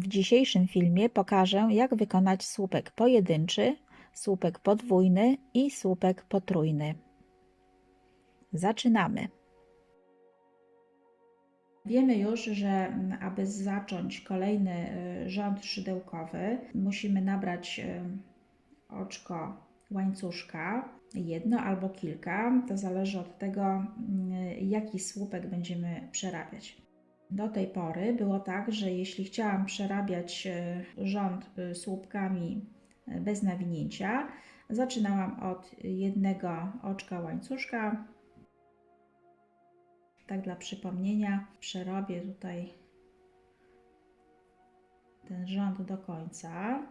W dzisiejszym filmie pokażę, jak wykonać słupek pojedynczy, słupek podwójny i słupek potrójny. Zaczynamy. Wiemy już, że mm, aby zacząć kolejny y, rząd szydełkowy, musimy nabrać y, oczko łańcuszka, jedno albo kilka. To zależy od tego, y, jaki słupek będziemy przerabiać. Do tej pory było tak, że jeśli chciałam przerabiać e, rząd e, słupkami e, bez nawinięcia, zaczynałam od jednego oczka łańcuszka. Tak dla przypomnienia, przerobię tutaj ten rząd do końca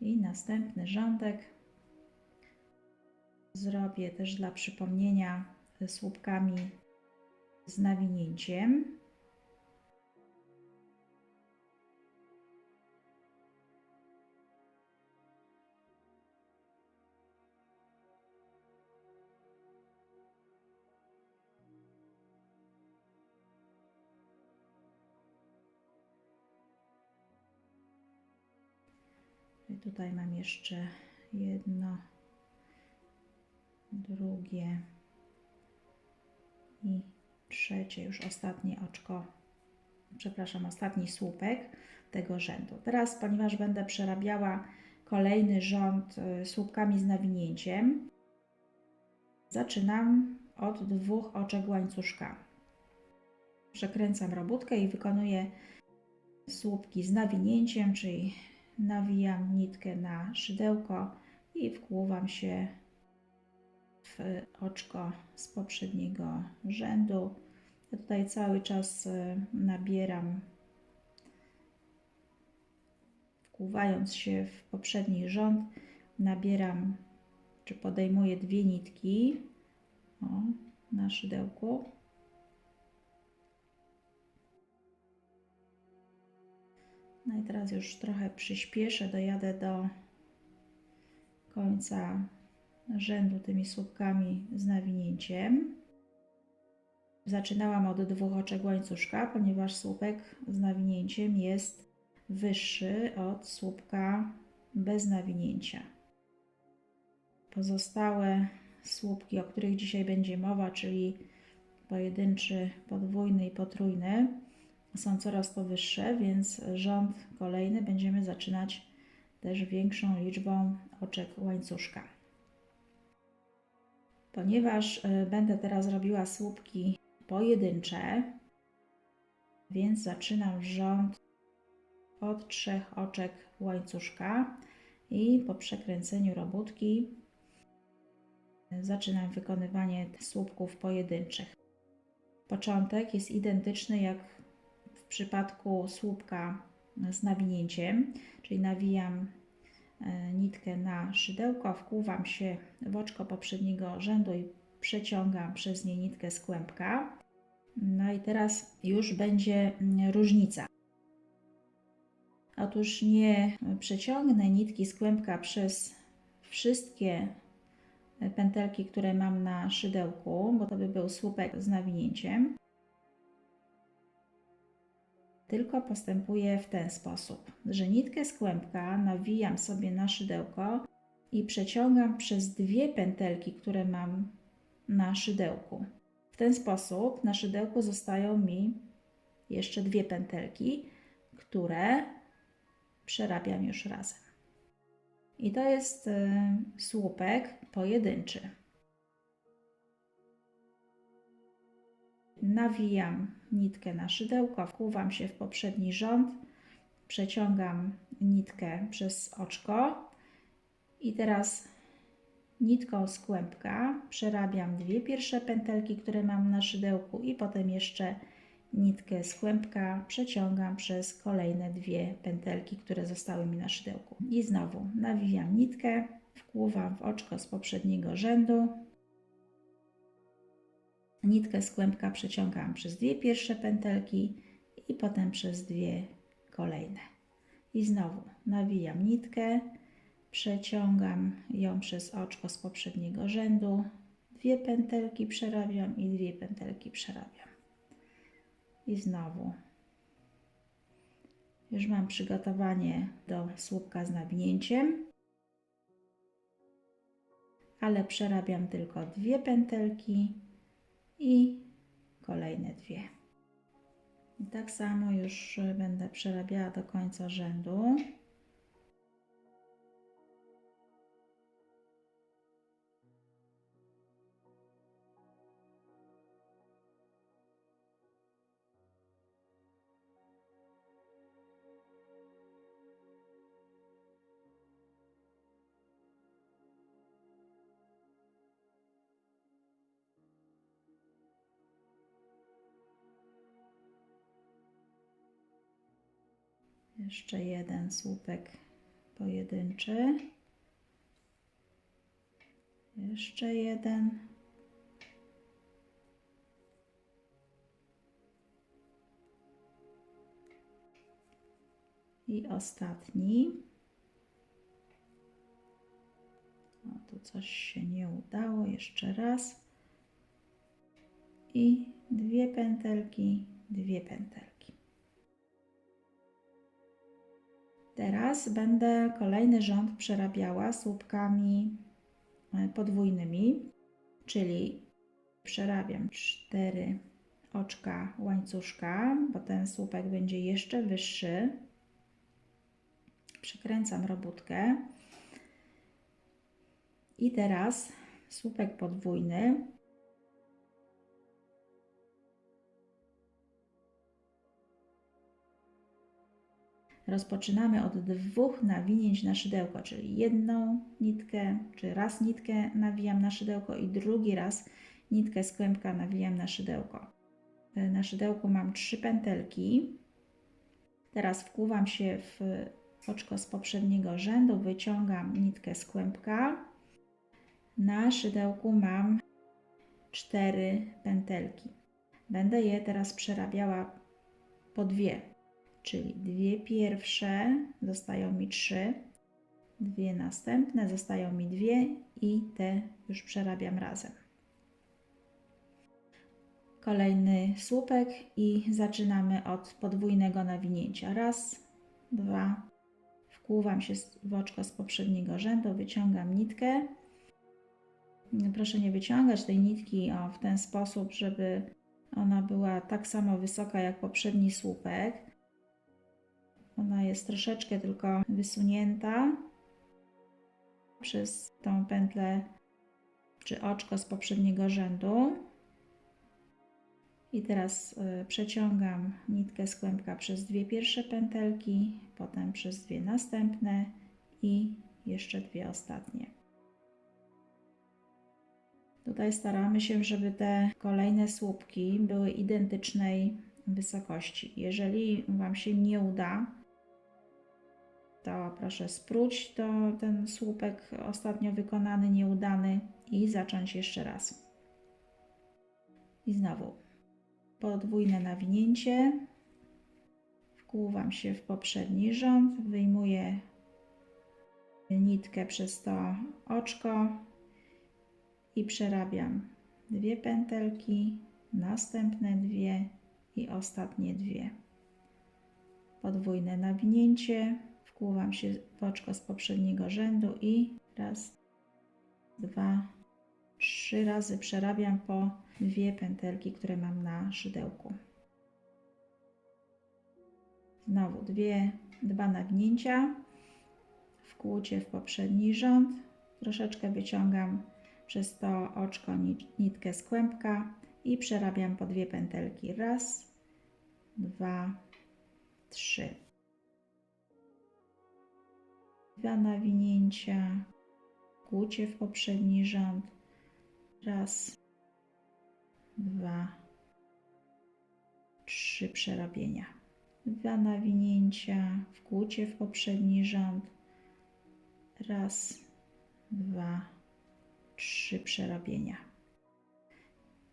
i następny rządek zrobię też dla przypomnienia słupkami z nawinięciem. Tutaj mam jeszcze jedno, drugie i trzecie, już ostatnie oczko, przepraszam, ostatni słupek tego rzędu. Teraz, ponieważ będę przerabiała kolejny rząd y, słupkami z nawinięciem, zaczynam od dwóch oczek łańcuszka. Przekręcam robótkę i wykonuję słupki z nawinięciem, czyli nawijam nitkę na szydełko i wkłuwam się w oczko z poprzedniego rzędu. Ja tutaj cały czas y, nabieram, wkłuwając się w poprzedni rząd, nabieram czy podejmuję dwie nitki o, na szydełku. No i teraz już trochę przyspieszę, dojadę do końca rzędu tymi słupkami z nawinięciem. Zaczynałam od dwóch oczek łańcuszka, ponieważ słupek z nawinięciem jest wyższy od słupka bez nawinięcia. Pozostałe słupki, o których dzisiaj będzie mowa, czyli pojedynczy, podwójny i potrójny, są coraz to wyższe, więc rząd kolejny będziemy zaczynać też większą liczbą oczek łańcuszka. Ponieważ y, będę teraz robiła słupki pojedyncze, więc zaczynam rząd od trzech oczek łańcuszka i po przekręceniu robótki zaczynam wykonywanie słupków pojedynczych. Początek jest identyczny jak przypadku słupka z nawinięciem, czyli nawijam e, nitkę na szydełko, wkłuwam się w oczko poprzedniego rzędu i przeciągam przez nie nitkę z kłębka. No i teraz już będzie mm, różnica. Otóż nie przeciągnę nitki z kłębka przez wszystkie pętelki, które mam na szydełku, bo to by był słupek z nawinięciem. Tylko postępuję w ten sposób, że nitkę z kłębka nawijam sobie na szydełko i przeciągam przez dwie pętelki, które mam na szydełku. W ten sposób na szydełku zostają mi jeszcze dwie pętelki, które przerabiam już razem. I to jest y, słupek pojedynczy. Nawijam nitkę na szydełko, wkłuwam się w poprzedni rząd, przeciągam nitkę przez oczko i teraz nitką z kłębka przerabiam dwie pierwsze pętelki, które mam na szydełku i potem jeszcze nitkę z kłębka przeciągam przez kolejne dwie pętelki, które zostały mi na szydełku. I znowu nawijam nitkę, wkłuwam w oczko z poprzedniego rzędu, nitkę z kłębka przeciągam przez dwie pierwsze pętelki i potem przez dwie kolejne. I znowu nawijam nitkę, przeciągam ją przez oczko z poprzedniego rzędu, dwie pętelki przerabiam i dwie pętelki przerabiam. I znowu Już mam przygotowanie do słupka z nawinięciem, ale przerabiam tylko dwie pętelki i kolejne dwie. I tak samo już będę przerabiała do końca rzędu. Jeszcze jeden słupek pojedynczy. Jeszcze jeden. I ostatni. O, tu coś się nie udało. Jeszcze raz. I dwie pętelki, dwie pętelki. Teraz będę kolejny rząd przerabiała słupkami e, podwójnymi, czyli przerabiam cztery oczka łańcuszka, bo ten słupek będzie jeszcze wyższy. Przekręcam robótkę. I teraz słupek podwójny rozpoczynamy od dwóch nawinięć na szydełko, czyli jedną nitkę, czy raz nitkę nawijam na szydełko i drugi raz nitkę z kłębka nawijam na szydełko. Na szydełku mam trzy pętelki. Teraz wkłuwam się w oczko z poprzedniego rzędu, wyciągam nitkę z kłębka. Na szydełku mam cztery pętelki. Będę je teraz przerabiała po dwie czyli dwie pierwsze zostają mi trzy, dwie następne zostają mi dwie i te już przerabiam razem. Kolejny słupek i zaczynamy od podwójnego nawinięcia. Raz, dwa, wkłuwam się w oczko z poprzedniego rzędu, wyciągam nitkę. Proszę nie wyciągać tej nitki o, w ten sposób, żeby ona była tak samo wysoka jak poprzedni słupek ona jest troszeczkę tylko wysunięta przez tą pętlę czy oczko z poprzedniego rzędu. I teraz y, przeciągam nitkę z kłębka przez dwie pierwsze pętelki, potem przez dwie następne i jeszcze dwie ostatnie. Tutaj staramy się, żeby te kolejne słupki były identycznej wysokości. Jeżeli Wam się nie uda, proszę spróć to ten słupek ostatnio wykonany, nieudany i zacząć jeszcze raz. I znowu podwójne nawinięcie. Wkłuwam się w poprzedni rząd, wyjmuję nitkę przez to oczko i przerabiam dwie pętelki, następne dwie i ostatnie dwie. Podwójne nawinięcie, wkłuwam się w oczko z poprzedniego rzędu i raz, dwa, trzy razy przerabiam po dwie pętelki, które mam na szydełku. Znowu dwie, dwa nagnięcia, wkłucie w poprzedni rząd, troszeczkę wyciągam przez to oczko nitkę z kłębka i przerabiam po dwie pętelki. Raz, dwa, trzy dwa nawinięcia, kłucie w poprzedni rząd, raz, dwa, trzy przerabienia. Dwa nawinięcia, wkłucie w poprzedni rząd, raz, dwa, trzy przerabienia.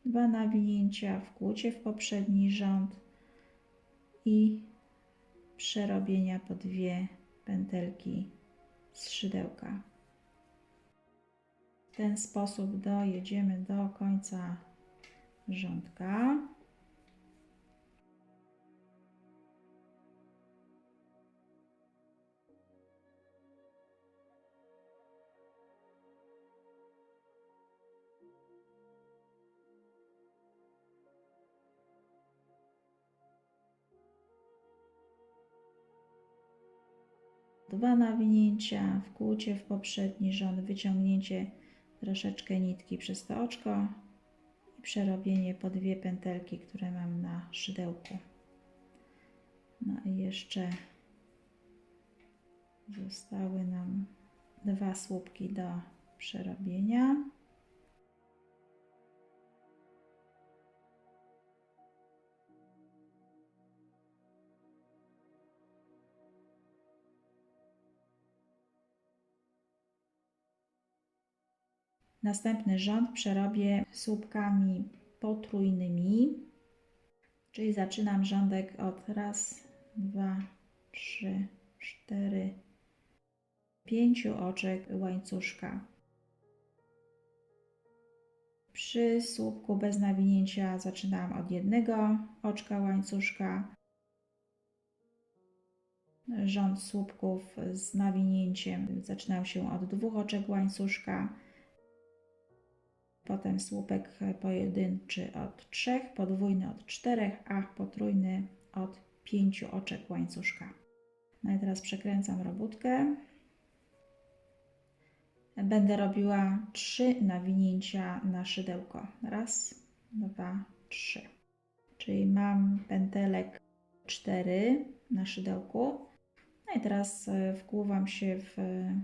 Dwa nawinięcia, wkłucie w poprzedni rząd i przerobienia po dwie pętelki z szydełka. W ten sposób dojedziemy do końca rządka. Dwa nawinięcia, wkłucie w poprzedni rząd, wyciągnięcie troszeczkę nitki przez to oczko i przerobienie po dwie pętelki, które mam na szydełku. No i jeszcze zostały nam dwa słupki do przerobienia. Następny rząd przerobię słupkami potrójnymi, czyli zaczynam rządek od raz, dwa, trzy, cztery, pięciu oczek łańcuszka. Przy słupku bez nawinięcia zaczynam od jednego oczka łańcuszka. Rząd słupków z nawinięciem zaczynał się od dwóch oczek łańcuszka. Potem słupek pojedynczy od trzech, podwójny od czterech, a potrójny od pięciu oczek łańcuszka. No i teraz przekręcam robótkę. Będę robiła trzy nawinięcia na szydełko. Raz, dwa, trzy. Czyli mam pętelek cztery na szydełku. No i teraz e, wkłuwam się w e,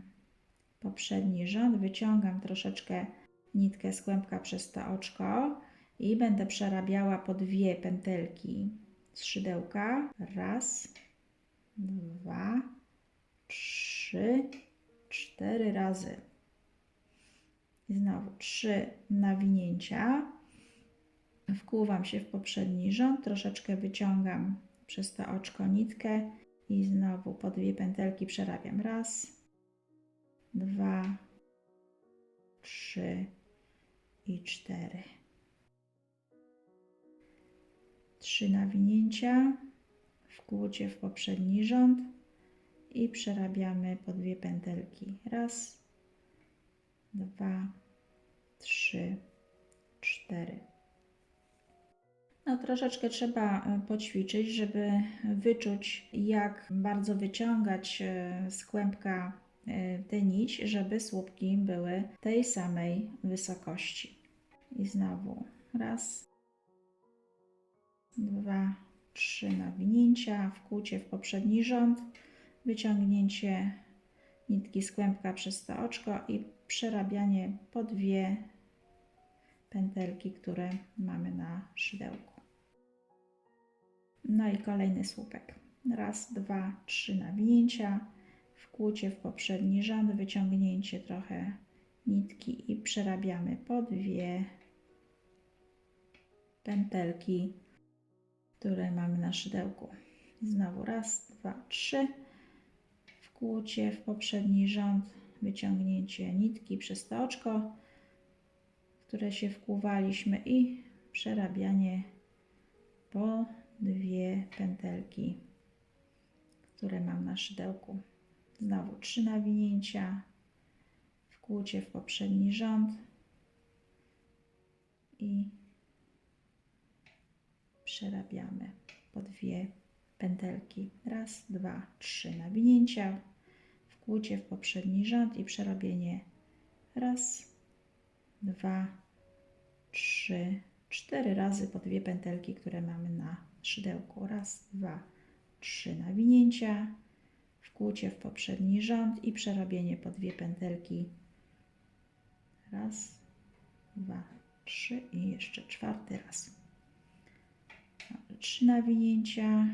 poprzedni rząd, wyciągam troszeczkę nitkę z kłębka przez to oczko i będę przerabiała po dwie pętelki z szydełka. Raz, dwa, trzy, cztery razy. I znowu trzy nawinięcia. Wkłuwam się w poprzedni rząd, troszeczkę wyciągam przez to oczko nitkę i znowu po dwie pętelki przerabiam. Raz, dwa, trzy i cztery. Trzy nawinięcia, wkłucie w poprzedni rząd i przerabiamy po dwie pętelki. Raz, dwa, trzy, cztery. No, troszeczkę trzeba e, poćwiczyć, żeby wyczuć, jak bardzo wyciągać e, z kłębka e, tę nić, żeby słupki były tej samej wysokości. I znowu. Raz, dwa, trzy nawinięcia, wkłucie w poprzedni rząd, wyciągnięcie nitki z kłębka przez to oczko i przerabianie po dwie pętelki, które mamy na szydełku. No i kolejny słupek. Raz, dwa, trzy nawinięcia, wkłucie w poprzedni rząd, wyciągnięcie trochę nitki i przerabiamy po dwie pętelki, które mamy na szydełku. Znowu raz, dwa, trzy. Wkłucie w poprzedni rząd, wyciągnięcie nitki przez to oczko, które się wkłuwaliśmy i przerabianie po dwie pętelki, które mam na szydełku. Znowu trzy nawinięcia, wkłucie w poprzedni rząd i przerabiamy po dwie pętelki. Raz, dwa, trzy nawinięcia, wkłucie w poprzedni rząd i przerobienie raz, dwa, trzy, cztery razy po dwie pętelki, które mamy na szydełku. Raz, dwa, trzy nawinięcia, wkłucie w poprzedni rząd i przerobienie po dwie pętelki. Raz, dwa, trzy i jeszcze czwarty raz. Trzy nawinięcia,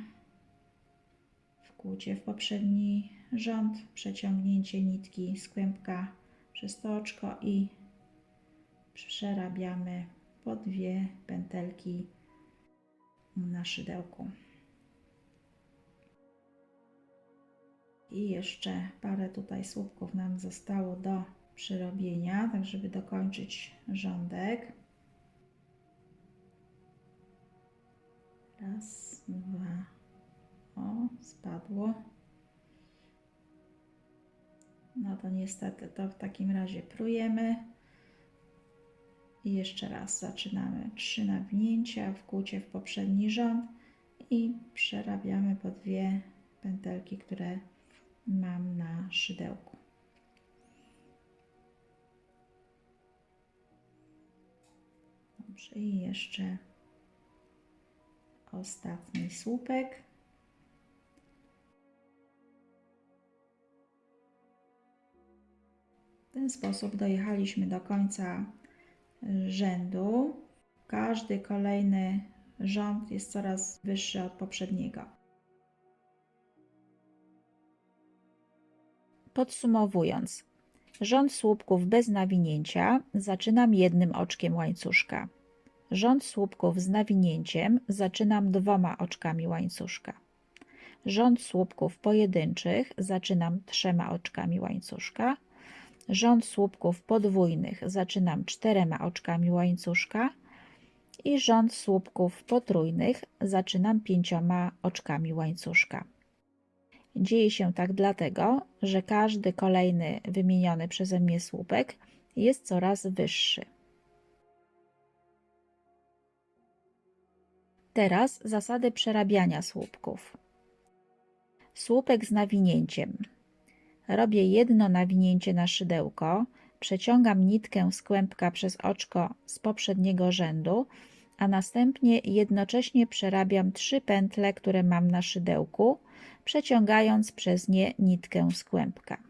wkłucie w poprzedni rząd, przeciągnięcie nitki z kłębka przez to oczko i przerabiamy po dwie pętelki na szydełku. I jeszcze parę tutaj słupków nam zostało do przerobienia, tak żeby dokończyć rządek. Raz, dwa. O, spadło. No to niestety to w takim razie prujemy. I jeszcze raz zaczynamy trzy nawinięcia, wkłucie w poprzedni rząd i przerabiamy po dwie pętelki, które mam na szydełku. Dobrze, i jeszcze ostatni słupek. W ten sposób dojechaliśmy do końca rzędu. Każdy kolejny rząd jest coraz wyższy od poprzedniego. Podsumowując, rząd słupków bez nawinięcia zaczynam jednym oczkiem łańcuszka. Rząd słupków z nawinięciem zaczynam dwoma oczkami łańcuszka. Rząd słupków pojedynczych zaczynam trzema oczkami łańcuszka. Rząd słupków podwójnych zaczynam czterema oczkami łańcuszka i rząd słupków potrójnych zaczynam pięcioma oczkami łańcuszka. Dzieje się tak dlatego, że każdy kolejny wymieniony przeze mnie słupek jest coraz wyższy. Teraz zasady przerabiania słupków. Słupek z nawinięciem. Robię jedno nawinięcie na szydełko, przeciągam nitkę z kłębka przez oczko z poprzedniego rzędu, a następnie jednocześnie przerabiam trzy pętle, które mam na szydełku, przeciągając przez nie nitkę z kłębka.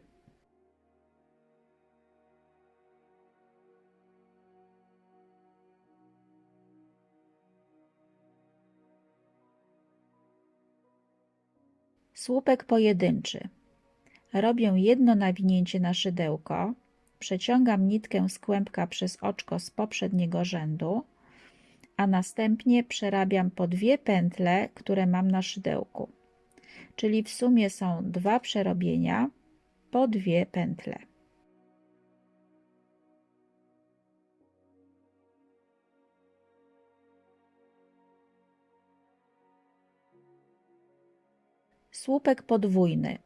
Słupek pojedynczy. Robię jedno nawinięcie na szydełko, przeciągam nitkę z kłębka przez oczko z poprzedniego rzędu, a następnie przerabiam po dwie pętle, które mam na szydełku. Czyli w sumie są dwa przerobienia po dwie pętle. Słupek podwójny.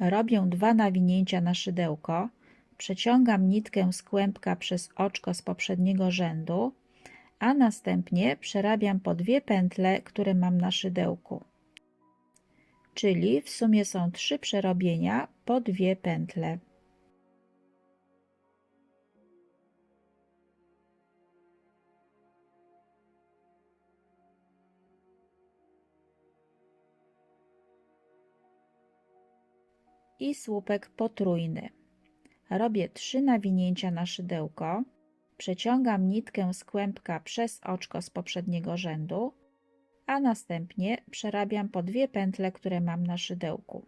Robię dwa nawinięcia na szydełko, przeciągam nitkę z kłębka przez oczko z poprzedniego rzędu, a następnie przerabiam po dwie pętle, które mam na szydełku. Czyli w sumie są trzy przerobienia po dwie pętle. I słupek potrójny. Robię trzy nawinięcia na szydełko, przeciągam nitkę z kłębka przez oczko z poprzedniego rzędu, a następnie przerabiam po dwie pętle, które mam na szydełku.